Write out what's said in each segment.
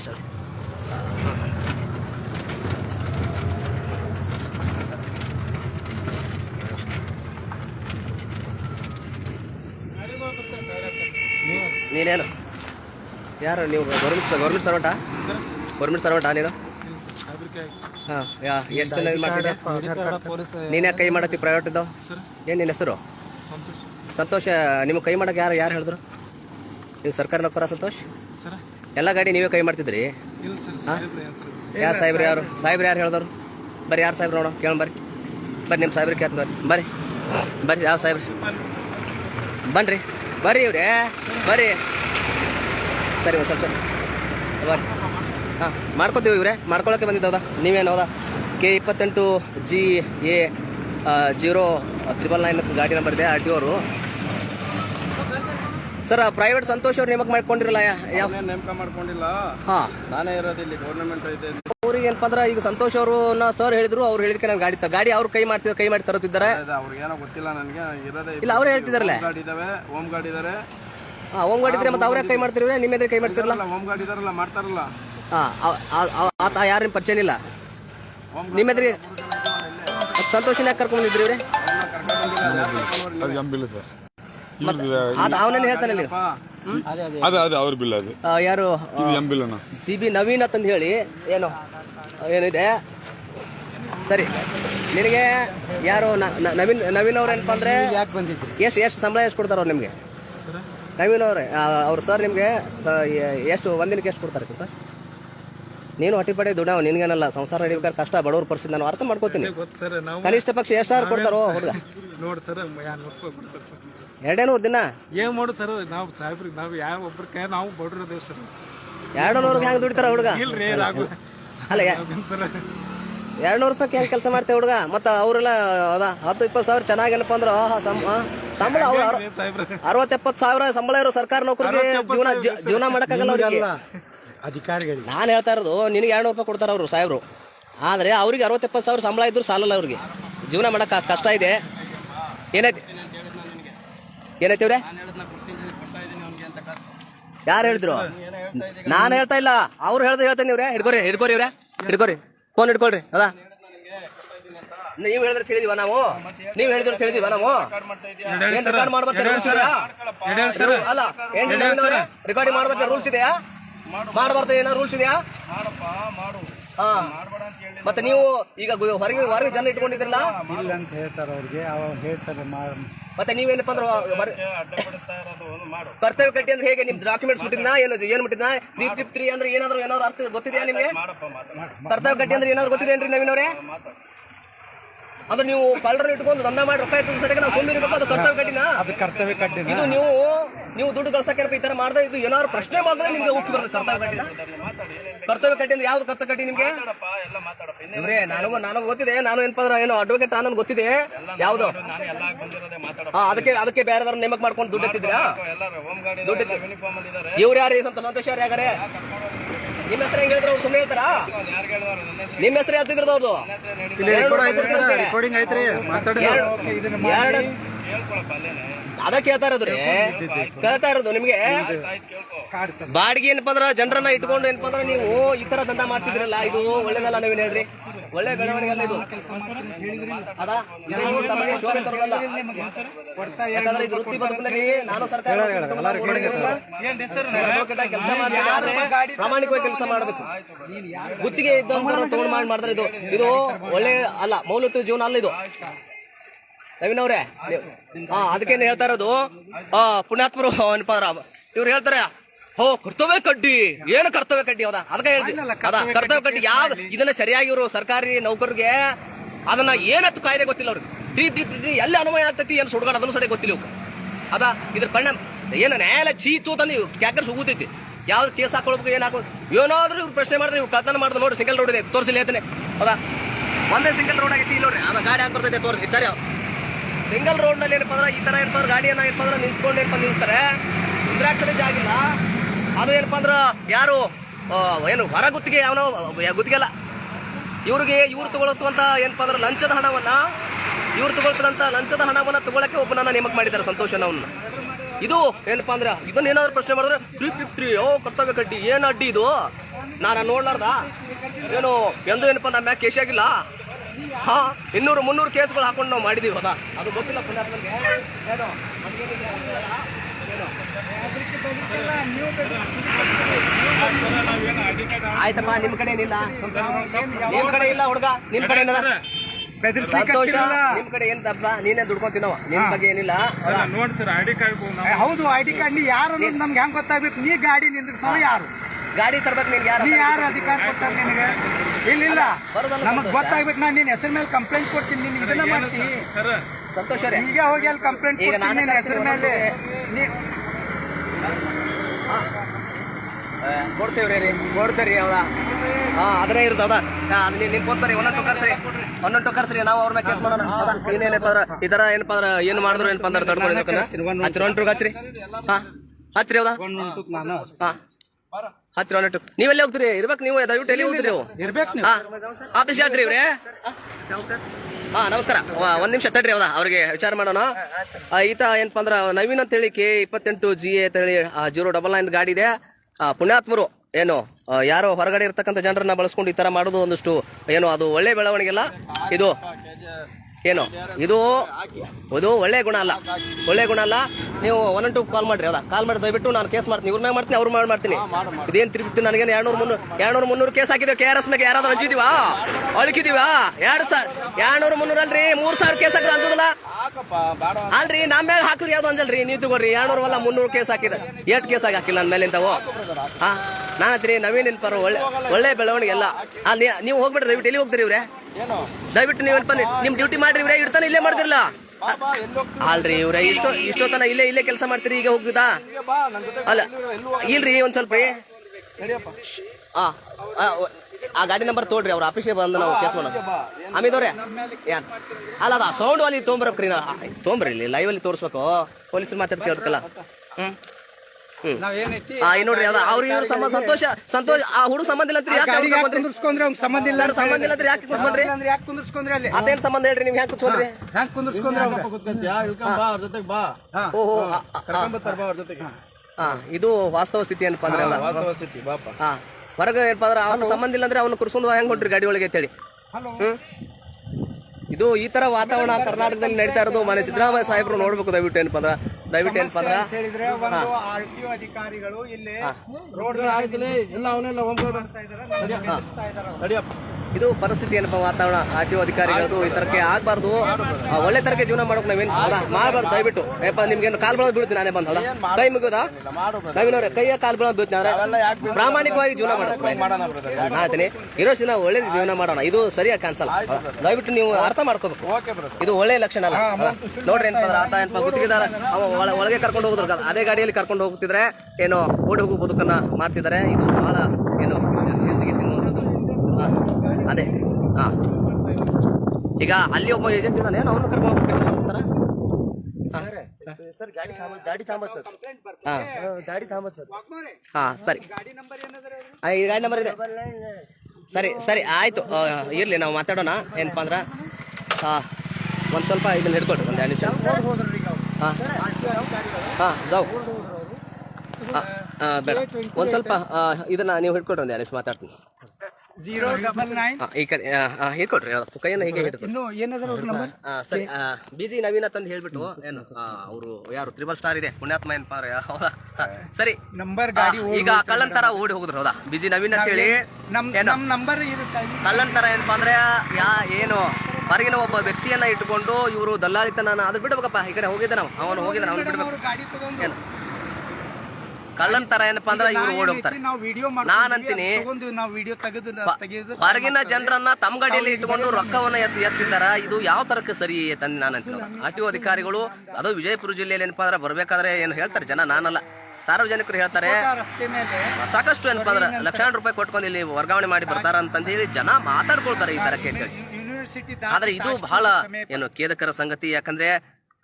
ಅಷ್ಟೇ ನೀನೇನು? ಯಾರು ನೀವು ಗೌರ್ಮೆಂಟ್ ಗೌರ್ಮೆಂಟ್ ಸರ್ವೆಂಟಾ ಗೌರ್ಮೆಂಟ್ ಸರ್ವೆಂಟಾ ನೀನು? ಹಾಂ ಯಾ ಎಷ್ಟು ದಿನ ಮಾಡ್ತಿದ್ದೆ ನೀನೇ ಕೈ ಮಾಡತ್ತಿ ಪ್ರೈವೇಟ್ ಇದ್ದಾವ ಏನು ನಿನ್ನ ಹೆಸರು? ಸಂತೋಷ. ನಿಮಗೆ ಕೈ ಮಾಡಕ್ಕೆ ಯಾರು ಯಾರು ಹೇಳಿದ್ರು? ನೀವು ಸರ್ಕಾರ ನೌಕರ ಸಂತೋಷ್? ಎಲ್ಲ ಗಾಡಿ ನೀವೇ ಕೈ ಮಾಡ್ತಿದ್ರಿ? ಯಾರು ಸಾಹೇಬ್ರು ಯಾರು? ಸಾಹೇಬ್ರು. ಯಾರು ಹೇಳಿದ್ರು ಬರ್ರಿ ಯಾರು ಸಾಹೇಬ್ರು ನೋಡೋ ಕೇಳ ಬರ್ರಿ. ಬರ್ರಿ ನಿಮ್ಮ ಸಾಹೇಬ್ರು ಕೇಳ್ತ ಬರ್ರಿ. ಬರ್ರಿ ಬರ್ರಿ ಯಾವ ಸಾಹೇಬ್ರು? ಬನ್ರಿ ಬರ್ರಿ ಇವ್ರೆ ಬರ್ರಿ. ಸರಿ ಒಂದು ಸ್ವಲ್ಪ ಬರ್ರಿ. ಹಾಂ ಮಾಡ್ಕೋತೀವಿ ಇವ್ರೆ ಮಾಡ್ಕೊಳಕ್ಕೆ ಹೌದಾ ನೀವೇನು ಹೌದಾ? ಕೆ ಇಪ್ಪತ್ತೆಂಟು G A zero triple nine ಗಾಡಿ ನಂಬರ್ ಇದೆ ಆರ್ ಟಿ ಅವರು ಸರ್ ಪ್ರೈವೇಟ್ ಸಂತೋಷ್ ಅವ್ರು ನೇಮಕ ಮಾಡ್ಕೊಂಡಿರಲ್ಲ ಯಾವ ನೇಮಕ ಮಾಡ್ಕೊಂಡಿಲ್ಲ. ಹಾ. ನಾನೇ ಇರೋದು ಇಲ್ಲಿ ಗೌರ್ಮೆಂಟ್ ಐತೆ ಅವ್ರಿಗೆ ಏನಪ್ಪ ಅಂದ್ರೆ ಈಗ ಸಂತೋಷ್ ಅವರು ಸರ್ ಹೇಳಿದ್ರು ಅವ್ರು ಹೇಳಿದ್ಕೆ ನಾನು ಗಾಡಿ ತ- ಗಾಡಿ ಅವ್ರು ಕೈ ಮಾಡ್ತಿದ್ರು ಕೈ ಮಾಡಿ ತರುತ್ತಿದ್ದಾರೆ ಅವ್ರಿಗೆ ಏನೋ ಗೊತ್ತಿಲ್ಲ ನನಗೆ ಇರೋದೇ ಇಲ್ಲ ಅವ್ರೇ ಹೇಳ್ತಿದಾರಲ್ಲ? ಹೋಮ್ ಗಾಡಿ ಇದಾವೆ ಹೋಮ್ ಗಾಡಿ ಇದಾರೆ. ಹಾ ಹೋಮ್ ಗಾಡಿ ಇದ್ರೆ ಮತ್ತೆ ಅವರೇ ಕೈ ಮಾಡ್ತಿರ್ರೆ ನಿಮ್ಮ ಎದುರು ಕೈ ಮಾಡ್ತಿರಲ್ಲ? ಇದಾರಲ್ಲ ಹೋಮ್ ಗಾಡಿ ಇದಾರಲ್ಲ ಮಾಡ್ತಾರಲ್ಲ. ಹಾ ಆತ ಯಾರು ನಿಮ್ ಪರಿಚಯ ಇಲ್ಲ. ಹೋಮ್ ನಿಮ್ಮ ಎದ್ರಿ ಸಂತೋಷನ ಯಾಕೆ ಕರ್ಕೊಂಡಿದ್ರಿ ಇವ್ರೆ? ಅವ್ರನ್ನ ಕರ್ಕೊಂಡ್ ಬಂದಿಲ್ಲ ಅದು ಯಾರ್ ಕರ್ಕೊಂಡ್ ಬರ್ಲಿಲ್ಲ? ಅದು ಎಂ ಸರ್ ಆತ ಅವನೇನು ಹೇಳ್ತಾನೆ ನೀವು ಅದೇ ಅದೇ. ಅವ್ರ ಬಿಲ್ ಅದು. ಆ, ಯಾರು? ಇದು ಎಂ ಬಿಲ್ ಅಣ್ಣ. ಸಿ ಬಿ ನವೀನ್ ಅಂತಂದು ಹೇಳಿ. ಏನು? ಏನಿದೆ? ಸರಿ. ನಿನಗೆ ಯಾರು ನ- ನ- ನವೀನ್ ನವೀನ್ ಅವ್ರು ಏನಪ್ಪ ಅಂದ್ರೆ ಯಾಕೆ ಬಂದಿದ್ರಿ? ಎಷ್ಟು ಎಷ್ಟು ಸಂಬಳ ಎಷ್ಟು ಕೊಡ್ತಾರೆ ಅವ್ರು ನಿಮಗೆ? ನವೀನ್ ಅವ್ರೆ ಅವ್ರು ಸರ್ ನಿಮಗೆ ಎಷ್ಟು ಒಂದಿನಕ್ಕೆ ಎಷ್ಟು ಕೊಡ್ತಾರೆ ಸುತ್ತ ನೀನು ಹೊಟ್ಟಿ ಪಡೆ ದುಡ್ಡು ನಿನ್ಗೇನಲ್ಲ ಸಂಸಾರ ನಡಿಬೇಕಾದ್ರೆ ಕಷ್ಟ ಬಡವ್ರ ಪರಿಸ್ಥಿತಿ ನಾನು ಅರ್ಥ ಮಾಡ್ಕೋತೀನಿ. ಗೊತ್ತು ಸರ್ ನಾವು ಕನಿಷ್ಠ ಪಕ್ಷ ಎಷ್ಟಾರು ಕೊಡ್ತಾರೋ ಹುಡುಗ? ನೋಡಿ ಸರ್ ರೂಪಾಯಿ ಕೊಡ್ತಾರೆ ಸರ್. ಎರಡೇ ನೂರು ದಿನ? ಏನ್ ಮಾಡು ಸರ್ ನಾವು ಸಾಹೇಬ್ರಿಗೆ ನಾವು ಯಾವ ಒಬ್ಬರ ಕೈ ನಾವು ಬಡ್ರ ಅದೇವ್ ಸರ್. ಎರಡು ನೂರಿಗೆ ಹೆಂಗೆ ದುಡಿತಾರ ಹುಡುಗ? ಇಲ್ರಿ ಆಗು ಅಲ್ಲ ಸರ್. ಎರಡು ನೂರು ರೂಪಾಯಿ ಹೆಂಗೆ ಕೆಲಸ ಮಾಡ್ತೇವೆ ಹುಡುಗ? ಮತ್ತು ಅವರೆಲ್ಲ ಅದ ಹತ್ತು ಇಪ್ಪತ್ತು ಸಾವಿರ ಚೆನ್ನಾಗಿ ಏನಪ್ಪ ಅಂದ್ರೆ ಸಂಬಳ ಅವ್ರು ಅರವತ್ತು ಎಪ್ಪತ್ತು ಸಾವಿರ ಸಂಬಳ ಇರೋ ಸರ್ಕಾರ ನೌಕರಿಗೆ ಜೀವನ ಜೀವನ ಮಾಡಕ್ಕಾಗಲ್ಲ ಅವ್ರಿಗೆ. ಅಧಿಕಾರಿಗಳು ನಾನು ಹೇಳ್ತಾ ಇರೋದು ನಿನಗೆ ಎರಡು ನೂರು ರೂಪಾಯಿ ಕೊಡ್ತಾರೆ ಅವರು ಸಾಹೇಬ್ರು. ಆದರೆ ಅವ್ರಿಗೆ ಅರವತ್ತೆಪ್ಪತ್ತು ಸಾವಿರ ಸಂಬಳ ಇದ್ರು ಸಾಲಲ್ಲ ಅವ್ರಿಗೆ. ಜೀವನ ಮಾಡೋಕೆ ಕಷ್ಟ ಇದೆ. ಏನೈತಿ? ಏನೈತಿ ಇವ್ರೆ ಯಾರು ಹೇಳಿದ್ರು? ನಾನು ಹೇಳ್ತಾ ಇಲ್ಲ. ಅವ್ರು ಹೇಳ್ದೆ ಹೇಳ್ತೇನೆ ಇವ್ರೆ. ಹಿಡ್ಕೊರಿ ಹಿಡ್ಕೊರಿ ಇವ್ರೆ. ಹಿಡ್ಕೊರಿ. ಫೋನ್ ಹಿಡ್ಕೊಳ್ರಿ ಅದ. ನೀವು ಹೇಳಿದ್ರೆ ತಿಳಿದಿವ ನಾವು? ನೀವು ಹೇಳಿದ್ರೆ ತಿಳಿದಿವ ನಾವು? ಏನ್ ರೆಕಾರ್ಡ್ ಮಾಡ್ಬೇಕು ರೂಲ್ಸ್ ಇದೆಯಾ? ಅಲ್ಲ ಏನ್ ರೆಕಾರ್ಡಿಂಗ್ ಮಾಡ್ಬೇಕು ರೂಲ್ಸ್ ಇದೆಯಾ? ಮಾಡಬಾರ್ದು ಏನೋ ರೂಲ್ಸ್ ಇದೆಯಾ? ಮಾಡಪ್ಪ ಮಾಡು. ಹಾ. ಮತ್ತೆ ನೀವು ಈಗ ಗು- ಹೊರಗೆ ಹೊರಗೆ ಜನ ಇಟ್ಕೊಂಡಿದ್ರಲ್ಲ? ಇಲ್ಲ ಅಂತ ಹೇಳ್ತಾರೆ ಅವ್ರಿಗೆ. ಅವ್ರು ಹೇಳ್ತಾರೆ ಮತ್ತೆ ನೀವೇನಪ್ಪ ಅಂದ್ರೆ ಹೊರ- ಅಡ್ಡಪಡಿಸ್ತಾ ಇರೋದು ಒಂದು ಮಾಡು. ಕರ್ತವ್ಯ ಕಟ್ಟಿ ಅಂದ್ರೆ ಹೇಗೆ? ನಿಮ್ ಡಾಕ್ಯುಮೆಂಟ್ಸ್ ಬಿಟ್ಟಿದ್ನಾ ಏನು ಏನ್ ಬಿಟ್ಟಿದ್ನಾ ತ್ರೀ ಟಿಪ್ ತ್ರೀ ಅಂದ್ರೆ ಏನಾದ್ರು ಏನಾದ್ರು ಅರ್ಥ ಗೊತ್ತಿದೆಯಾ ನಿಮ್ಗೆ? ಮಾಡಪ್ಪ ಮಾತಾಡ ಕರ್ತವ್ಯ ಕಟ್ಟಿ ಅಂದ್ರೆ ಏನಾದ್ರು ಗೊತ್ತಿದೇನ್ರಿ ನವೀನವ್ರೆ ಮಾತಾಡು. ಅಂದ್ರೆ ನೀವು ಕಳ್ಳರ ಇಟ್ಕೊಂಡು ದಂಧ ಮಾಡಿ ರೊಕ್ಕ ಇತ್ತು ಸಟಿಗೆ ನಾವು ಸುಮ್ಮನೆ ಇರಬೇಕು ಅದು ಕರ್ತವ್ಯ ಕಟ್ಟಿನ ಅದು ಕರ್ತವ್ಯ ಕಟ್ಟಿನ ಇದು ನೀವು ನೀವು ದುಡ್ಡು ಗಳಿಸಕ್ಕೆ ಈ ತರ ಮಾಡ್ದೆ ಇದು ಏನಾದ್ರು ಪ್ರಶ್ನೆ ಮಾಡಿದ್ರೆ ನಿಮ್ಗೆ ಉಕ್ಕಿ ಬರುತ್ತೆ ಕರ್ತವ್ಯ ಕಟ್ಟಿನ ಕರ್ತವ್ಯ ಕಟ್ಟಿನ ಯಾವ್ದು ಕರ್ತವ್ಯ ಕಟ್ಟಿ ನಿಮ್ಗೆ? ಇವ್ರೇ ನನಗೂ ನನಗೆ ಗೊತ್ತಿದೆ ನಾನು ಏನಪ್ಪ ಅಂದ್ರೆ ಏನು ಅಡ್ವೊಕೇಟ್ ನಾನು ಗೊತ್ತಿದೆ. ಯಾವ್ದು? ನಾನು ಹಾ ಅದಕ್ಕೆ ಅದಕ್ಕೆ ಬೇರೆ ನೇಮಕ ಮಾಡ್ಕೊಂಡು ದುಡ್ಡು ಎತ್ತಿದ್ರಾ? ಇವ್ರು ಯಾರು ಸಂತೋಷ್ ಸಂತೋಷ ಯಾರು? ಯಾಗಾರೆ ನಿಮ್ಮ ಹೆಸರು ಹೆಂಗ್ ಹೇಳಿದ್ರು? ಅವ್ರು ಸುಮ್ಮನೆ ಹೇಳ್ತಾರಾ? ನಿಮ್ಮ ಹೆಸರು ಹೇಳ್ತಿದ್ರು ಅವ್ರು ರೆಕಾರ್ಡಿಂಗ್ ಐತ್ರಿ ಎರಡು ಅಲ್ಲೇನೆ. ಅದ ಕೇಳ್ತಾ ಇರೋದ್ರಿ ಕೇಳ್ತಾ ಇರೋದು ನಿಮ್ಗೆ? ಬಾಡಿಗೆ ಏನಪ್ಪ ಅಂದ್ರ ಜನರನ್ನ ಇಟ್ಕೊಂಡು ಏನಪ್ಪ ಅಂದ್ರ ನೀವು ಈ ತರ ದಂಧ ಮಾಡ್ತಿದ್ರಲ್ಲ ಇದು ಒಳ್ಳೇದಲ್ಲ ನೀವ್ ಹೇಳ್ರಿ? ಒಳ್ಳೆ ಬೆಳವಣಿಗೆ ಅಲ್ಲ ಇದು. ಅದ? ಇದು ತಮಗೆ ಶೋಭೆ ತರೋದಲ್ಲ ಯಾಕಂದ್ರೆ ಇದು ವೃತ್ತಿ ಬದುಕಿನಲ್ಲಿ ನಾನು ಸರ್ಕಾರ ಕೆಲಸ ಮಾಡ್ಬೇಕು. ಪ್ರಾಮಾಣಿಕವಾಗಿ ಕೆಲಸ ಮಾಡಬೇಕು. ಗುತ್ತಿಗೆ ಇದ್ದಂತ ತಗೊಂಡು ಮಾಡಿ ಮಾಡಿದ್ರೆ ಇದು ಇದು ಒಳ್ಳೆ ಅಲ್ಲ ಮೌಲ್ಯಯುತ ಜೀವನ ಅಲ್ಲ ಇದು. ನವೀನ್ ಅವ್ರೆ ಹಾ ಅದಕ್ಕೇನು ಹೇಳ್ತಾ ಇರೋದು? ಆ ಪುಣ್ಯಾತ್ಮರು ಏನಪ್ಪ ಅಂದ್ರ ಇವ್ರು ಹೇಳ್ತಾರೆ ಹೋ ಕರ್ತವ್ಯ ಕಡ್ಡಿ. ಏನು ಕರ್ತವ್ಯ ಕಡ್ಡಿ ಹೌದಾ ಅದಕ್ಕೆ ಹೇಳ್ತಿ ಅದ ಕರ್ತವ್ಯ ಕಡ್ಡಿ ಯಾವ್ದು? ಇದನ್ನ ಸರಿಯಾಗಿ ಇವರು ಸರ್ಕಾರಿ ನೌಕರರಿಗೆ ಅದನ್ನ ಏನತ್ತು ಕಾಯ್ದೆ ಗೊತ್ತಿಲ್ಲ ಅವ್ರಿಗೆ. ಟಿ ಟಿ ಟಿ ಅನುಮಯ ಎಲ್ಲಿ ಅನ್ವಯ ಆಗ್ತೈತಿ ಏನು ಸುಡ್ಗಾಡ ಅದನ್ನು ಸರಿ ಗೊತ್ತಿಲ್ಲ ಇವ್ರು ಅದ ಇದ್ರ ಪರಿಣಾಮ ಏನು ನ್ಯಾಯಾಲಯ ಚೀತು ತಂದು ಇವ್ ಕ್ಯಾಕರ್ ಸುಗುತೈತಿ ಯಾವ್ದು ಕೇಸ್ ಹಾಕೊಳ್ಬೇಕು ಏನು ಹಾಕೋದು ಏನಾದ್ರೂ ಇವ್ರು ಪ್ರಶ್ನೆ ಮಾಡಿದ್ರೆ ಇವ್ರು ಕಳ್ತನ ಮಾಡಿದ್ರೆ ನೋಡಿ ಸಿಂಗಲ್ ರೋಡ್ ಇದೆ ತೋರಿಸಿಲ್ಲ ಹೇಳ್ತೇನೆ ಹೌದಾ ಒಂದೇ ಸಿಂಗಲ್ ರೋಡ್ ಆಗೈತಿ ಇಲ್ಲ ನೋಡ್ರಿ ಅದ ಗಾಡಿ ಹಾಕಿ ಬರ್ತೈತೆ ತೋರಿಸಿ ಸರಿ. ಸಿಂಗಲ್ ರೋಡ್ನಲ್ಲಿ ಏನಪ್ಪ ಅಂದ್ರೆ ಈ ತರ ಅಂದ್ರೆ ಗಾಡಿಯನ್ನ ಏನಪ್ಪ ಅಂದ್ರೆ ನಿಂತ್ಕೊಂಡು ಏನಪ್ಪ ನಿಲ್ಲಿಸ್ತಾರೆ ಇಂದ್ರಾಕ್ಷರಿ ಜಾಗಿಲ್ಲ ಅದು ಏನಪ್ಪ ಅಂದ್ರೆ ಯಾರು ಏನು ಹೊರ ಗುತ್ತಿಗೆ ಯಾವನೋ ಗುತ್ತಿಗೆ ಅಲ್ಲ. ಇವ್ರಿಗೆ ಇವ್ರು ತಗೊಳತ್ತುವಂತ ಏನಪ್ಪ ಅಂದ್ರೆ ಲಂಚದ ಹಣವನ್ನ, ಇವ್ರು ತಗೊಳ್ತಾರಂತ ಲಂಚದ ಹಣವನ್ನ ತಗೊಳಕ್ಕೆ ಒಬ್ಬನನ್ನ ನೇಮಕ ಮಾಡಿದ್ದಾರೆ ಸಂತೋಷನವನ್ನ ಇದು ಏನಪ್ಪ ಅಂದ್ರೆ ಇದನ್ನ ಏನಾದ್ರು ಪ್ರಶ್ನೆ ಮಾಡಿದ್ರೆ ತ್ರೀ ಫಿಫ್ತ್ ತ್ರೀ ಓ, ಕರ್ತವ್ಯ ಕಡ್ಡಿ ಏನ್ ಅಡ್ಡಿ ಇದು? ನಾನು ನೋಡ್ಲಾರ್ದ? ಏನು, ಎಂದು ಏನಪ್ಪ ನಮ್ಮ ಮ್ಯಾಕ್ ಕೇಸ್ ಆಗಿಲ್ಲ? ಹಾ ಇನ್ನೂರು ಮುನ್ನೂರು ಕೇಸ್ಗಳು ಹಾಕೊಂಡು ನಾವು ಮಾಡಿದೀವಿ ಹೌದಾ ಅದು ಗೊತ್ತಿಲ್ಲ ಅವಸರ ಇಲ್ಲ. ಏನು? ಆಯ್ತಪ್ಪ ನಿಮ್ ಕಡೆ ಏನಿಲ್ಲ? ನಿಮ್ ಕಡೆ ಇಲ್ಲ ಹುಡುಗ ನಿಮ್ ಕಡೆ ಏನದ? ಸಂತೋಷ. ನಿಮ್ ಕಡೆ ಏನ್ ತಪ್ಪ ನೀನೇ ದುಡ್ಕೊಂತೀನವ ನಿಮ್ ಬಗ್ಗೆ ಏನಿಲ್ಲ? ನೋಡಿ ಸರ್ ಐ ಡಿ ಕಾರ್ಡ್ ಹೌದು ಐ ಡಿ ಕಾರ್ಡ್ ನೀ ಯಾರು ಅನ್ನೋದು ನಮ್ಗೆ ಹೆಂಗ್ ಗೊತ್ತಾಗ್ಬೇಕು? ನೀ ಗಾಡಿ ನಿಂದ್ರಿಸೋ ಯಾರು? ಗಾಡಿ ತರ್ಬೇಕು ನಿನ್ಗೆ ಯಾರು ನೀ ಯಾರು ಅಧಿಕಾರ ಕೊಡ್ತಾರೆ ನಿನಗೆ? ಇಲ್ಲ ಇಲ್ಲ. ನಮಗ್. ಗೊತ್ತಾಗ್ಬೇಕು ನಾನು ನಿನ್ನ ಹೆಸರ ಮೇಲೆ ಕಂಪ್ಲೇಂಟ್ ಕೊಡ್ತೀನಿ ನೀನು ಇದನ್ನ ಮಾಡ್ತೀನಿ. ಸರ್? ಸಂತೋಷ ರೇ ಈಗ ಹೋಗಿ ಅಲ್ಲಿ ಕಂಪ್ಲೇಂಟ್ ಕೊಡ್ತೀನಿ ನಾನೇ ನಿನ್ನ ಹೆಸರ ಮೇಲೆ. ಕೊಡ್ತೇವ್ರಿ ರೀ ಕೊಡ್ತೇವ್ರಿ ಹೌದ ಹಾ ಅದ್ರೇ ಇರ್ತದ ಅದು. ನೀವು ನಿಮ್ ಕೊಡ್ತಾರೆ ಒಂದೊಂದು ಕರ್ಸ್ರಿ ಒಂದೊಂದು ಕರ್ಸ್ರಿ ನಾವು ಅವ್ರ ಮೇಲೆ ಕೇಸ್ ಮಾಡೋಣ. ಏನೇನಪ್ಪ ಅಂದ್ರ ಈ ತರ ಏನಪ್ಪ ಅಂದ್ರ ಏನ್ ಮಾಡಿದ್ರು ಏನಪ್ಪ ಅಂದ್ರ ತಡ್ಕೊಂಡು ಹಚ್ರಿ ಒಂಟ್ರು ಹಚ್ರಿ. ಹಾ. ಹಚ್ರಿ ಹೌದಾ ನಾನು. ಹಾ. ಹಚ್ರಿ ಒಂಟು ನೀವೆಲ್ಲ ಹೋಗ್ತೀರಿ? ಇರ್ಬೇಕು ನೀವು ದಯವಿಟ್ಟು ಎಲ್ಲಿ ಹೋಗ್ತೀರಿ ನೀವು? ಇರ್ಬೇಕು ನೀವು. ಆಫೀಸ್ ಇವ್ರೆ? ಹಾ ನಮಸ್ಕಾರ. ಒಂದ್ ನಿಮಿಷ ತಡ್ರಿ ಹೌದಾ ಅವ್ರಿಗೆ ವಿಚಾರ ಮಾಡೋಣ. ಈತ ಏನಪ್ಪ ಅಂದ್ರ ನವೀನ್ ಅಂತ ಹೇಳಿ ಕೆ ಇಪ್ಪತ್ತೆಂಟು ಜಿ ಎ ಅಂತ ಹೇಳಿ ಜೀರೋ ಡಬಲ್ ನೈನ್ ಗಾಡಿ ಇದೆ. ಆ, ಪುಣ್ಯಾತ್ಮರು ಏನು ಯಾರು ಯಾರೋ ಹೊರಗಡೆ ಇರ್ತಕ್ಕಂಥ ಜನರನ್ನ ಬಳಸ್ಕೊಂಡು ಈ ತರ ಮಾಡೋದು ಒಂದಷ್ಟು ಏನು ಅದು ಒಳ್ಳೆ ಬೆಳವಣಿಗೆ ಅಲ್ಲ? ಇದು ಏನು? ಇದು ಇದು ಒಳ್ಳೆ ಗುಣ ಅಲ್ಲ. ಒಳ್ಳೆ ಗುಣ ಅಲ್ಲ ನೀವು ಒನ್ ಟು ಕಾಲ್ ಮಾಡ್ರಿ ಅಲ್ಲ? ಕಾಲ್ ಮಾಡಿ ದಯವಿಟ್ಟು ನಾನು ಕೇಸ್ ಮಾಡ್ತೀನಿ. ಇವ್ರ ಮ್ಯಾಗ ಮಾಡ್ತೀನಿ. ಅವ್ರು ಮಾಡಿ ಮಾಡ್ತೀನಿ ಇದೇನು ತಿರುಗಿ ನನಗೇನು ಎರಡ್ನೂರು ಮುನ್ನೂರು ಎರಡ್ನೂರು ಮುನ್ನೂರು ಕೇಸ್ ಹಾಕಿದ್ವಿ ಕೆ ಆರ್ ಎಸ್ ಮ್ಯಾಗ ಯಾರಾದ್ರೂ ಅಂಜಿದೀವಾ ಅಳ್ಕಿದೀವಾ? ಎರಡು ಸಾವಿರ ಎರಡ್ನೂರು ಮುನ್ನೂರು ಅಲ್ರಿ ಮೂರು ಸಾವಿರ ಕೇಸ್ ಹಾಕ್ರಿ ಅಂಜೋದಿಲ್ಲ ಅಲ್ರಿ ನಮ್ಮ ಮ್ಯಾಗ ಹಾಕ್ರಿ ಯಾವ್ದು ಅಂಜಲ್ರಿ? ನೀವು ತಗೋರಿ ಎರಡ್ನೂರು ಅಲ್ಲ ಮುನ್ನೂರು ಕೇಸ್ ಹಾಕಿದ. ಎಷ್ಟು ಕೇಸ್ ಆಗಿ ಹಾಕಿಲ್ಲ ನನ್ನ ಮೇಲೆ ಹಾಂ? ಹಾ ನಾನು ಹತ್ರಿ ನವೀನ್ ಪರ ಒಳ್ಳೆ ಒಳ್ಳೆ ಬೆಳವಣಿಗೆ ಎಲ್ಲ ಅಲ್ಲಿ ನೀ- ನೀವು ಹೋಗ್ಬಿಡ್ರಿ ದಯವಿಟ್ಟು ಎಲ್ಲಿ ಹೋಗ್ತೀರಿ ಇವ್ರೆ? ದಯವಿಟ್ಟು ನೀವೇನಪ್ಪ ನಿಮ್ ಡ್ಯೂಟಿ ಮಾಡ್ರಿ ಇವ್ರೆ ಇಡ್ತಾನೆ ಇಲ್ಲೇ ಮಾಡ್ತಿರಲ್ಲ ಅಲ್ರಿ ಇವ್ರೆ ಇಷ್ಟೋ ಇಷ್ಟೊತ್ತನ ಇಲ್ಲೇ ಇಲ್ಲೇ ಕೆಲಸ ಮಾಡ್ತೀರಿ ಈಗ ಹೋಗುದಾ ಅಲ್ಲ ಇಲ್ರಿ ಒಂದ್ ಸ್ವಲ್ಪ ರೀ. ಆ, ಗಾಡಿ ನಂಬರ್ ತೋಡ್ರಿ ಅವ್ರ ಆಫೀಸ್ಗೆ ಬಂದು ನಾವು ಕೇಸ್ ಮಾಡೋಣ. ಅಮಿದವ್ರೆ ಯಾನ್ ಅಲ್ಲ ಅದ ಸೌಂಡ್ ಅಲ್ಲಿ ತೊಗೊಂಬರ್ಬೇಕ್ರಿ ನಾ. ತೊಂಬ್ರಿ ಇಲ್ಲಿ ಲೈವ್ ಅಲ್ಲಿ ತೋರಿಸ್ಬೇಕು. ಪೊಲೀಸರು ಮಾತಾಡ್ತೀವಿ ಹ್ಮ್ ಹ್ಮ್? ನೋಡ್ರಿ ಅದ ಅವ್ರಿಗೆ ಇವ್ರ ಸಂಬ ಸಂತೋಷ ಸಂತೋಷ ಆ ಹುಡುಗ ಸಂಬಂಧ ಇಲ್ಲ ಯಾಕೆ ಯಾಕೆ ಅವ್ನ್? ಸಂಬಂಧ ಇಲ್ಲ ಸರ್, ಸಂಬಂಧ ಇಲ್ಲ ಯಾಕೆ ಕುಂದ್ರಿಸ್ಕೊಂಡ್ರಿ? ಅಂದ್ರೆ ಯಾಕೆ ಕುಂದ್ರಿಸ್ಕೊಂಡ್ರಿ ಅಲ್ಲಿ? ಅದೇನ್ ಸಂಬಂಧ ಹೇಳ್ರಿ ನೀವ್ ಕುಂದ್ರಿಸ್ಕೊಂಡ್ರೆ? ಅವ್ನ ಓಹೋ. ಹಾ ಇದು ವಾಸ್ತವ ಸ್ಥಿತಿ ಏನಪ್ಪ ಅಂದ್ರೆ ಅಲ್ಲ? ಹಾ ಹೊರಗೆ ಏನಪ್ಪ ಅಂದ್ರೆ ಅವ್ನ ಸಂಬಂಧ ಇಲ್ಲ ಅಂದ್ರೆ ಅವ್ನ ಕುರ್ಸೊಂದು ಹೆಂಗ್ ಹೊಂಟ್ರಿ ಗಾಡಿ ಒಳಗೆ ಅಂತೇಳಿ? ಹ್ಮ್? ಇದು ಈ ತರ ವಾತಾವರಣ ಕರ್ನಾಟಕದಲ್ಲಿ ನಡೀತಾ ಇರೋದು ಮನೆ ಸಿದ್ದರಾಮಯ್ಯ ಸಾಹೇಬ್ರು ನೋಡ್ಬೇಕು ದಯವಿಟ್ಟು ಏನಪ್ಪ ಅಂದ್ರ. ದಯವಿಟ್ಟು ಇಲ್ಲಿ ಅಂದ್ರ ಅಂತ ಹೇಳಿದ್ರೆ ಒಂದು ಆರ್ ಟಿ ಅಧಿಕಾರಿಗಳು ಇಲ್ಲಿ ರೋಡ್ ಇದು ಪರಿಸ್ಥಿತಿ ಏನಪ್ಪ ವಾತಾವರಣ ಆರ್ ಟಿ ಅಧಿಕಾರಿಗಳದು ಈ ತರಕ್ಕೆ ಆಗ್ಬಾರ್ದು. ಒಳ್ಳೆ ತರಕ್ಕೆ ಜೀವನ ಮಾಡೋಕೆ ನಾವೇನ್ ಮಾಡಬಾರ್ದು ದಯವಿಟ್ಟು. ಏಪ್ಪ ನಿಮ್ಗೆ ಕಾಲ್ ಬೆಳದ್ ಬಿಡ್ತೀನಿ ನಾನೇ ಬಂದ್ ಟೈಮ್ ಕೈ ಮುಗಿಯೋದಾ ನವೀನವ್ರೆ ಕೈಯ ಕಾಲ್ ಬಳ ಬೀಳ್ತೀನಿ ಆದ್ರೆ ಪ್ರಾಮಾಣಿಕವಾಗಿ ಜೀವನ ಮಾಡೋಣ ಇರೋ ದಿನ ಒಳ್ಳೆ ಜೀವನ ಮಾಡೋಣ. ಇದು ಸರಿಯಾಗಿ ಕಾಣಿಸಲ್ಲ? ದಯವಿಟ್ಟು ನೀವು ಅರ್ಥ ಮಾಡ್ಕೋಬೇಕು. ಇದು ಒಳ್ಳೆ ಲಕ್ಷಣ ಅಲ್ಲ? ನೋಡ್ರಿ ಏನಪ್ಪ ಅಂದ್ರೆ ಆತ ಏನಪ್ಪ ಗುತ್ತಿಗೆದಾರ. ಒಳಗೆ ಕರ್ಕೊಂಡು ಹೋಗುದ್ರ ಅದೇ ಗಾಡಿಯಲ್ಲಿ ಕರ್ಕೊಂಡು ಹೋಗ್ತಿದ್ರೆ ಏನೋ ಓಡಿ ಹೋಗೋ ಬದುಕನ್ನ ಮಾಡ್ತಿದ್ದಾರೆ. ಇದು ಬಹಳ ಏನು ಹೇಸಿಗೆ ತಿನ್ನುವಂಥದ್ದು ಹಾ, ಅದೇ ಹಾ. ಈಗ ಅಲ್ಲಿ ಒಬ್ಬ ಏಜೆಂಟ್ ಇದ್ದಾನೆ ಅವನು ಕರ್ಕೊಂಡು ಹೋಗ್ತಾರೆ ಸರ್ ಗಾಡಿ ಥಾಮಸ್ ಗಾಡಿ ಥಾಮಸ್ ಸರ್. ಹಾ. ಗಾಡಿ ಥಾಮಸ್ ಸರ್. ಹಾ ಸರಿ. ಆ, ಈ ಗಾಡಿ ನಂಬರ್ ಇದೆ. ಸರಿ ಸರಿ ಆಯ್ತು. ಇರ್ಲಿ ನಾವು ಮಾತಾಡೋಣ. ಏನಪ್ಪ ಅಂದ್ರ ಹಾಂ ಒಂದ್ ಸ್ವಲ್ಪ ಇದನ್ನ ಹಿಡ್ಕೊಳ್ರಿ ಒಂದ್ ಎರಡು ನಿಮಿಷ. ಹಾ. ಹಾ ಜಾವ್. ಆ, ಆ, ಬೇಡ. ಒಂದ್ ಸ್ವಲ್ಪ ಇದನ್ನ ನೀವು ಹಿಡ್ಕೊಳ್ರಿ ಒಂದ್ ಎರಡು ನಿಮಿಷ ಮಾತಾಡ್ತೀನಿ. ಜೀರೋ ಡಬಲ್ ನೈನ್ ಈ ಕಡೆ ಕೈಯನ್ನ ಹೀಗೆ ಇನ್ನು ಏನದ್ರ ಅವ್ರ ನಂಬರ್ ಆ, ಸರಿ ಬಿಜಿ ನವೀನ ತಂದು ಹೇಳ್ಬಿಟ್ಟು ಏನು ಅವರು ಯಾರು ತ್ರಿಬಲ್ ಸ್ಟಾರ್ ಇದೆ ಪುಣ್ಯಾತ್ಮ ಏನಪ್ಪ ಅಂದ್ರೆ ಹೌದಾ? ಸರಿ. ನಂಬರ್ ಗಾಡಿ ಈಗ ಕಳ್ಳನ್ ತರ ಓಡಿ ಹೋಗುದ್ರ ಹೌದಾ? ಬಿಜಿ ನವೀನ್ ಅಂತ ಹೇಳಿ ನಮ್ ನಮ್ ನಂಬರ್ ಇರುತ್ತೆ ಕಳ್ಳನ್ ತರ ಏನಪ್ಪಾ ಅಂದ್ರೆ ಯಾ ಏನು? ಹೊರಗಿನ ಒಬ್ಬ ವ್ಯಕ್ತಿಯನ್ನ ಇಟ್ಕೊಂಡು ಇವರು ದಲ್ಲಾಳಿತನ ಅದ್ರ ಬಿಡ್ಬೇಕಪ್ಪ ಈ ಕಡೆ ಹೋಗಿದ್ದೆ ನಾವು ಅವನು ಹೋಗಿದ್ದಾನೆ ಅವ್ನು ಬಿಡ್ಬೇಕು. ಏನು? ಕಳ್ಳನ್ ತರ ಏನಪ್ಪ ಅಂದ್ರೆ ಇವ್ರು ಓಡಿ ಹೋಗ್ತಾರೆ. ನಾವು ವಿಡಿಯೋ ನಾನ್ ಅಂತೀನಿ, ತಗೊಂಡು ನಾವು ವಿಡಿಯೋ ತೆಗೆದು ತೆಗೆದು ಹೊರಗಿನ ಜನರನ್ನ ತಮ್ಮ ಗಾಡಿಯಲ್ಲಿ ಇಟ್ಕೊಂಡು ರೊಕ್ಕವನ್ನ ಎತ್ತಿ ಎತ್ತಿದ್ದಾರ ಇದು ಯಾವ ತರಕ್ಕೆ ಸರಿ ತಂದು ನಾನು ಅಂತೀನಿ ಆರ್ ಟಿ ಒ ಅಧಿಕಾರಿಗಳು ಅದು ವಿಜಯಪುರ ಜಿಲ್ಲೆಯಲ್ಲಿ ಏನಪ್ಪಾ ಅಂದ್ರೆ ಬರ್ಬೇಕಾದ್ರೆ ಏನು ಹೇಳ್ತಾರೆ ಜನ? ನಾನಲ್ಲ. ಸಾರ್ವಜನಿಕರು ಹೇಳ್ತಾರೆ ಸಾಕಷ್ಟು ಏನಪ್ಪಾ ಅಂದ್ರೆ ಲಕ್ಷಾಂತರ ರೂಪಾಯಿ ಕೊಟ್ಕೊಂಡು ಇಲ್ಲಿ ವರ್ಗಾವಣೆ ಮಾಡಿ ಬರ್ತಾರ ಅಂತ ಹೇಳಿ ಜನ ಮಾತಾಡ್ಕೊಳ್ತಾರೆ ಈ ತರಕ್ಕೆ ಕೇಳಿ ಆದ್ರೆ ಇದು ಬಹಳ ಏನು ಖೇದಕರ ಸಂಗತಿ ಯಾಕಂದ್ರೆ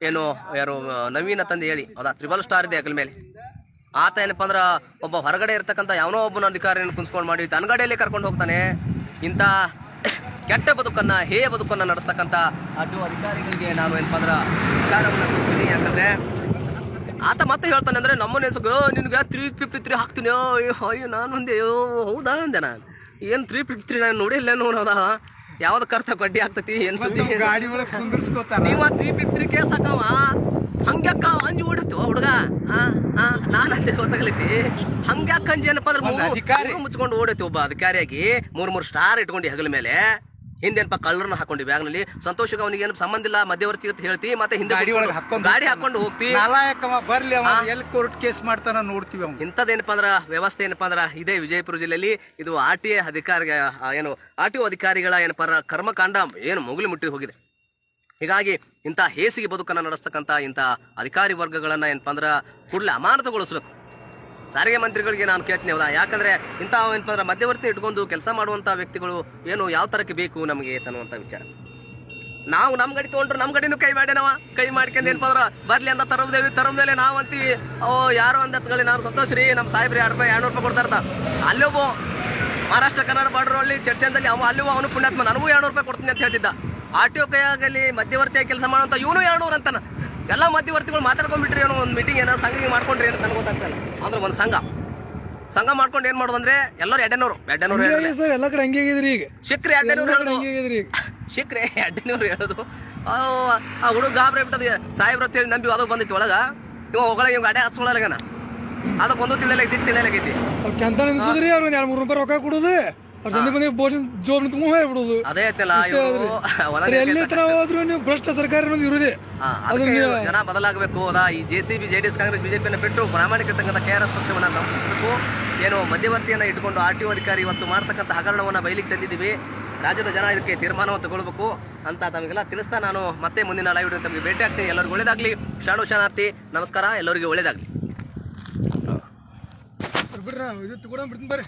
ಏನು ಯಾರು ನವೀನ ತಂದು ಹೇಳಿ ಹೌದಾ? ತ್ರಿಬಲ್ ಸ್ಟಾರ್ ಇದೆ ಅಗಲ ಮೇಲೆ. ಆತ ಏನಪ್ಪ ಅಂದ್ರೆ ಒಬ್ಬ ಹೊರಗಡೆ ಇರ್ತಕ್ಕಂಥ ಯಾವನೋ ಒಬ್ಬನ ಅಧಿಕಾರಿಯನ್ನು ಕುಂಸ್ಕೊಂಡು ಮಾಡಿ ತನ್ಗಡೆಯಲ್ಲಿ ಕರ್ಕೊಂಡು ಹೋಗ್ತಾನೆ. ಇಂಥ ಕೆಟ್ಟ ಬದುಕನ್ನ ಹೇ ಬದುಕನ್ನ ನಡೆಸ್ತಕ್ಕಂಥ ಅಡ್ಡು ಅಧಿಕಾರಿಗಳಿಗೆ ನಾನು ಏನಪ್ಪ ಅಂದ್ರ ಅಧಿಕಾರವನ್ನ ಕೊಡ್ತೀನಿ. ಯಾಕಂದ್ರೆ ಆತ ಮತ್ತೆ ಹೇಳ್ತಾನೆ ಅಂದ್ರೆ ನಮ್ಮನೆ ನಿನ್ಗೆ ತ್ರೀ ಫಿಫ್ಟಿ ತ್ರೀ ಹಾಕ್ತೀನಿ ಅಯ್ಯೋ ಅಯ್ಯೋ ನಾನು ಒಂದೇ ಅಯ್ಯೋ ಹೌದಾ? ಅಂದೆ ನಾನು. ಏನು ತ್ರೀ ಫಿಫ್ಟಿ ತ್ರೀ ನಾನು ನೋಡಿಲ್ಲ ನೋಡೋದ ಯಾವ್ದು ಕರ್ತ ಬಡ್ಡಿ ಆಗ್ತತಿ ಏನ್ ಸುದ್ದಿ ನೀವ ತ್ರೀ ಫಿಫ್ಟಿ ತ್ರೀ ಕೇಸ್ ಹಾಕವ ಹಂಗ್ಯಾಕ ಅಂಜಿ ಓಡಿತ್ತು ಹುಡುಗ ನಾನು ಅಲ್ಲಿ ಗೊತ್ತಾಗ್ಲೈತಿ ಹಂಗ್ಯಾಕ ಕಂಜಿ ಏನಪ್ಪ ಅಂದ್ರೆ ಮುಚ್ಕೊಂಡು ಓಡೈತಿ ಒಬ್ಬ ಅಧಿಕಾರಿಯಾಗಿ. ಮೂರ್ ಮೂರು ಸ್ಟಾರ್ ಇಟ್ಕೊಂಡು ಹಗಲ ಮೇಲೆ. ಹಿಂದೇನಪ್ಪ ಕಳ್ಳರನ್ನ ಹಾಕೊಂಡಿ ಬ್ಯಾಗ್ನಲ್ಲಿ ಸಂತೋಷಕ್ಕೆ ಅವನಿಗೆ ಏನು ಸಂಬಂಧ ಇಲ್ಲ ಮಧ್ಯವರ್ತಿ ಅಂತ ಹೇಳ್ತಿ ಮತ್ತೆ ಹಿಂದೆ ಗಾಡಿ ಒಳಗೆ ಹಾಕೊಂಡು ಗಾಡಿ ಹಾಕೊಂಡು ಹೋಗ್ತಿ. ಬರ್ಲಿ ಎಲ್ಲಿ ಕೋರ್ಟ್ ಕೇಸ್ ಮಾಡ್ತಾನ ನೋಡ್ತೀವಿ ಅವ್ನು. ಇಂಥದ್ದೇನಪ್ಪ ಅಂದ್ರ ವ್ಯವಸ್ಥೆ ಏನಪ್ಪಾ ಅಂದ್ರ ಇದೇ ವಿಜಯಪುರ ಜಿಲ್ಲೆಯಲ್ಲಿ. ಇದು ಆರ್ ಟಿ ಅಧಿಕಾರಿ ಏನು ಆರ್ ಟಿ ಅಧಿಕಾರಿಗಳ ಏನಪ್ಪ ಕರ್ಮಕಾಂಡ ಏನು ಮೊಗಲಿ ಮುಟ್ಟಿ ಹೋಗಿದೆ. ಹೀಗಾಗಿ ಇಂಥ ಹೇಸಿಗೆ ಬದುಕನ್ನು ನಡೆಸ್ತಕ್ಕಂಥ ಇಂಥ ಅಧಿಕಾರಿ ವರ್ಗಗಳನ್ನ ಏನಪ್ಪ ಅಂದ್ರೆ ಕೂಡಲೇ ಅಮಾನತುಗೊಳಿಸ್ಬೇಕು. ಸಾರಿಗೆ ಮಂತ್ರಿಗಳಿಗೆ ನಾನು ಕೇಳ್ತೀನಿ ಹೌದಾ ಯಾಕಂದ್ರೆ ಇಂಥ ಏನಪ್ಪ ಅಂದ್ರೆ ಮಧ್ಯವರ್ತಿ ಇಟ್ಕೊಂಡು ಕೆಲಸ ಮಾಡುವಂಥ ವ್ಯಕ್ತಿಗಳು ಏನು ಯಾವ ತರಕ್ಕೆ ಬೇಕು ನಮಗೆ ಅನ್ನುವಂಥ ವಿಚಾರ. ನಾವು ನಮ್ಮ ಗಡಿ ತಗೊಂಡ್ರು ನಮ್ಮ ಗಡಿನೂ ಕೈ ಮಾಡ್ಯಾನವ. ಕೈ ಮಾಡ್ಕೊಂಡು ಏನಪ್ಪ ಅಂದ್ರೆ ಬರ್ಲಿ ಅಂತ ತರಬ್ದೇವಿ ತರಬ್ದೇಲೆ ನಾವು ಅಂತೀವಿ. ಓ, ಯಾರು ಅಂದ ನಾವು ಸಂತೋಷ ರೀ, ನಮ್ಮ ಸಾಹೇಬ್ರಿ ಎರಡು ರೂಪಾಯಿ ಎರಡು ರೂಪಾಯಿ ಕೊಡ್ತಾ ಇರ್ತಾ ಮಹಾರಾಷ್ಟ್ರ, ಕನ್ನಡ ಬಾರ್ಡರ್ ಅಲ್ಲಿ ಚರ್ಚೆಂದಲ್ಲಿ ಅವ ಅಲ್ಲೂ ಅವನು ಪುಣ್ಯಾತ್ಮ, ನನಗೂ ಎರಡು ರೂಪಾಯಿ ಕೊಡ್ತೀನಿ ಅಂತ ಹೇಳ್ತಿದ್ದ. ಆರ್ ಟಿ ಒ ಆಗಲಿ ಮಧ್ಯವರ್ತಿಯಾಗಿ ಕೆಲಸ ಮಾಡುವಂತ ಇವನು ಎರಡು ಅಂತಾನ. ಎಲ್ಲ ಮಧ್ಯವರ್ತಿಗಳು ಮಾತಾಡ್ಕೊಂಡ್ಬಿಟ್ರಿ ಏನೋ ಒಂದು ಮೀಟಿಂಗ್ ಏನೋ ಸಂಘ ಮಾಡ್ಕೊಂಡ್ರಿ ಅಂತ ನನಗೆ ಗೊತ್ತಾಗ್ತಾನೆ ಅಂದ್ರೆ ಒಂದು ಸಂಘ. ಸಂಘ ಮಾಡ್ಕೊಂಡು ಏನ್ ಮಾಡೋದಂದ್ರೆ ಎಲ್ಲರೂ ಎಡ್ಡೆನೂರು ಎಡ್ಡೆನೂರು ಸರ್ ಎಲ್ಲ ಕಡೆ ಹಂಗೆ ಆಗಿದ್ರಿ ಈಗ. ಹೇಳೋದು. ಹಂಗೆ ಈಗ. ಶಿಕ್ರೆ ಎಡ್ಡೆನೂರು ಹೇಳೋದು. ಆ ಹುಡುಗ ಗಾಬ್ರಿ ಬಿಟ್ಟದ ಸಾಹೇಬ್ರ ಹೇಳಿ ನಂಬಿ ಅದಕ್ಕೆ ಬಂದಿತ್ತು ಒಳಗ. ಇವ ಒಳಗೆ ಇವ್ ಗಾಡಿ ಹಚ್ಕೊಳ್ಳಗನ ಅದಕ್ಕೆ ಒಂದು ತಿಳಿಯಲಾಗೈತಿ ತಿಳಿಯಲಾಗೈತಿ ಚಂದ ನಿಲ್ಸಿದ್ರಿ ಅವ್ರು ಎರಡು ಮೂರು ರೂಪಾಯಿ ರೊಕ್ಕ ಕೊಡೋದು. ಜನ ಬಂದ್ರೆ ಭೋಜನ ಜೋಬ್ ತುಂಬ ಹೇಳ್ಬಿಡೋದು ಅದೇ ಐತಲ್ಲ ಇವ್ರು ಎಲ್ಲಿ ಕೆಲ್ಸ ತರ ಹೋದ್ರು ನೀವು ಭ್ರಷ್ಟ ಸರ್ಕಾರ ಅನ್ನೋದು ಹಾ, ಅದಕ್ಕೆ ಜನ ಬದಲಾಗಬೇಕು. ಅದ ಈ J C B J D S Congress ಬಿಜೆಪಿಯನ್ನು ಬಿಟ್ಟು ಪ್ರಾಮಾಣಿಕತಕ್ಕಂಥ ಕೆ ಆರ್ ಎಸ್ ಪಕ್ಷವನ್ನು ಗಮನಿಸಬೇಕು. ಏನು ಮಧ್ಯವರ್ತಿಯನ್ನು ಇಟ್ಕೊಂಡು ಆರ್ ಟಿ ಒ ಅಧಿಕಾರಿ ಇವತ್ತು ಮಾಡ್ತಕ್ಕಂಥ ಹಗರಣವನ್ನು ಬಯಲಿಗೆ ತಂದಿದ್ದೀವಿ. ರಾಜ್ಯದ ಜನ ಇದಕ್ಕೆ ತೀರ್ಮಾನವನ್ನು ತಗೊಳ್ಬೇಕು ಅಂತ ತಮಗೆಲ್ಲ ತಿಳಿಸ್ತಾ ನಾನು ಮತ್ತೆ ಮುಂದಿನ ಲೈವ್ ತಮಗೆ ಭೇಟಿ ಆಗ್ತೀನಿ. ಎಲ್ಲರಿಗೂ ಒಳ್ಳೇದಾಗ್ಲಿ. ಶಾಣು ಶಾಣಾರ್ಥಿ ನಮಸ್ಕಾರ. ಎಲ್ಲರಿಗೂ ಒಳ್ಳೇದಾಗ್ಲಿ. ಬಿಡ್ರಿ ನಾವು ಇದು ಕೂಡ ಬಿಡ್ತೀನಿ ಬರ್ರಿ.